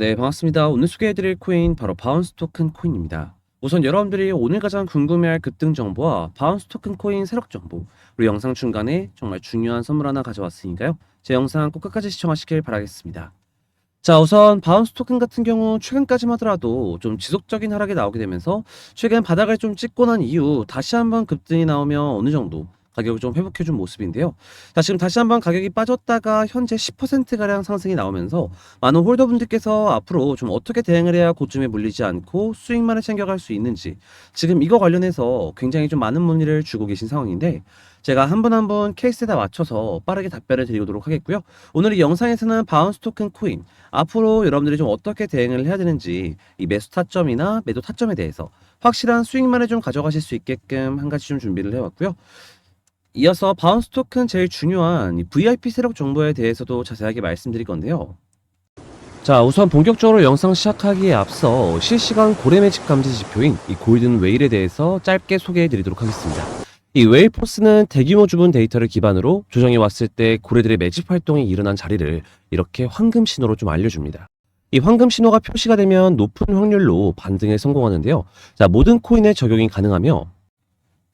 네, 반갑습니다. 오늘 소개해드릴 코인 바로 바운스 토큰 코인입니다. 우선 여러분들이 오늘 가장 궁금해할 급등 정보와 바운스 토큰 코인 세력 정보, 그리고 영상 중간에 정말 중요한 선물 하나 가져왔으니까요. 제 영상 꼭 끝까지 시청하시길 바라겠습니다. 자, 우선 바운스 토큰 같은 경우 최근까지만 하더라도 좀 지속적인 하락이 나오게 되면서 최근 바닥을 좀 찍고 난 이후 다시 한번 급등이 나오면 어느 정도 가격을 좀 회복해 준 모습인데요. 자, 지금 다시 한번 가격이 빠졌다가 현재 10%가량 상승이 나오면서 많은 홀더분들께서 앞으로 좀 어떻게 대응을 해야 고점에 물리지 않고 수익만을 챙겨갈 수 있는지 지금 이거 관련해서 굉장히 좀 많은 문의를 주고 계신 상황인데 제가 한 분 한분 케이스에다 맞춰서 빠르게 답변을 드리도록 하겠고요. 오늘 이 영상에서는 바운스 토큰 코인 앞으로 여러분들이 좀 어떻게 대응을 해야 되는지 이 매수 타점이나 매도 타점에 대해서 확실한 수익만을 좀 가져가실 수 있게끔 한 가지 좀 준비를 해왔고요. 이어서 바운스 토큰 제일 중요한 이 VIP 세력 정보에 대해서도 자세하게 말씀드릴 건데요. 자, 우선 본격적으로 영상 시작하기에 앞서 실시간 고래 매직 감지 지표인 이 골든 웨일에 대해서 짧게 소개해 드리도록 하겠습니다. 이 웨일 포스는 대규모 주문 데이터를 기반으로 조정이 왔을 때 고래들의 매집 활동이 일어난 자리를 이렇게 황금 신호로 좀 알려줍니다. 이 황금 신호가 표시가 되면 높은 확률로 반등에 성공하는데요. 자, 모든 코인에 적용이 가능하며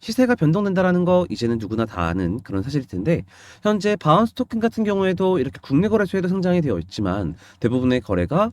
시세가 변동된다라는 거 이제는 누구나 다 아는 그런 사실일 텐데 현재 바운스 토큰 같은 경우에도 이렇게 국내 거래소에도 상장이 되어 있지만 대부분의 거래가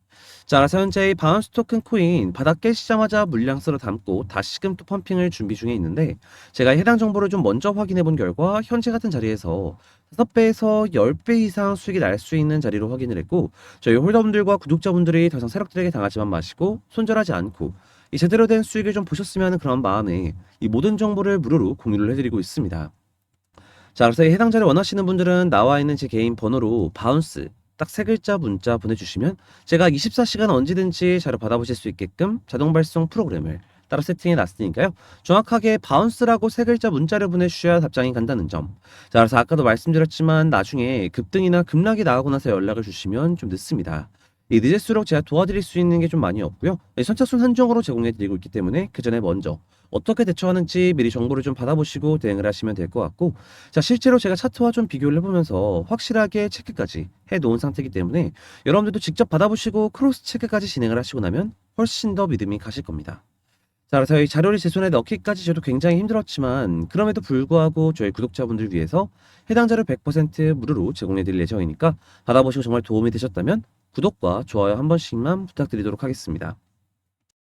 자, 그래서 현재 이 바운스 토큰 코인 바닥 깨시자마자 물량수로 담고 다시금 또 펌핑을 준비 중에 있는데 제가 해당 정보를 좀 먼저 확인해 본 결과 현재 같은 자리에서 5배에서 10배 이상 수익이 날 수 있는 자리로 확인을 했고 저희 홀더분들과 구독자분들이 더 이상 세력들에게 당하지만 마시고 손절하지 않고 이 제대로 된 수익을 좀 보셨으면 하는 그런 마음에 이 모든 정보를 무료로 공유를 해드리고 있습니다. 자, 그래서 이 해당 자료 원하시는 분들은 나와 있는 제 개인 번호로 바운스 딱 세 글자 문자 보내주시면 제가 24시간 언제든지 자료 받아보실 수 있게끔 자동 발송 프로그램을 따로 세팅해 놨으니까요. 정확하게 바운스라고 세 글자 문자를 보내주셔야 답장이 간다는 점. 자, 그래서 아까도 말씀드렸지만 나중에 급등이나 급락이 나가고 나서 연락을 주시면 좀 늦습니다. 이 늦을수록 제가 도와드릴 수 있는 게 좀 많이 없고요. 이 선착순 한정으로 제공해 드리고 있기 때문에 그 전에 먼저 어떻게 대처하는지 미리 정보를 좀 받아보시고 대응을 하시면 될 것 같고 자 실제로 제가 차트와 좀 비교를 해보면서 확실하게 체크까지 해놓은 상태이기 때문에 여러분들도 직접 받아보시고 크로스 체크까지 진행을 하시고 나면 훨씬 더 믿음이 가실 겁니다. 자, 그래서 이 자료를 제 손에 넣기까지 저도 굉장히 힘들었지만 그럼에도 불구하고 저희 구독자분들 위해서 해당 자료 100% 무료로 제공해 드릴 예정이니까 받아보시고 정말 도움이 되셨다면 구독과 좋아요 한 번씩만 부탁드리도록 하겠습니다.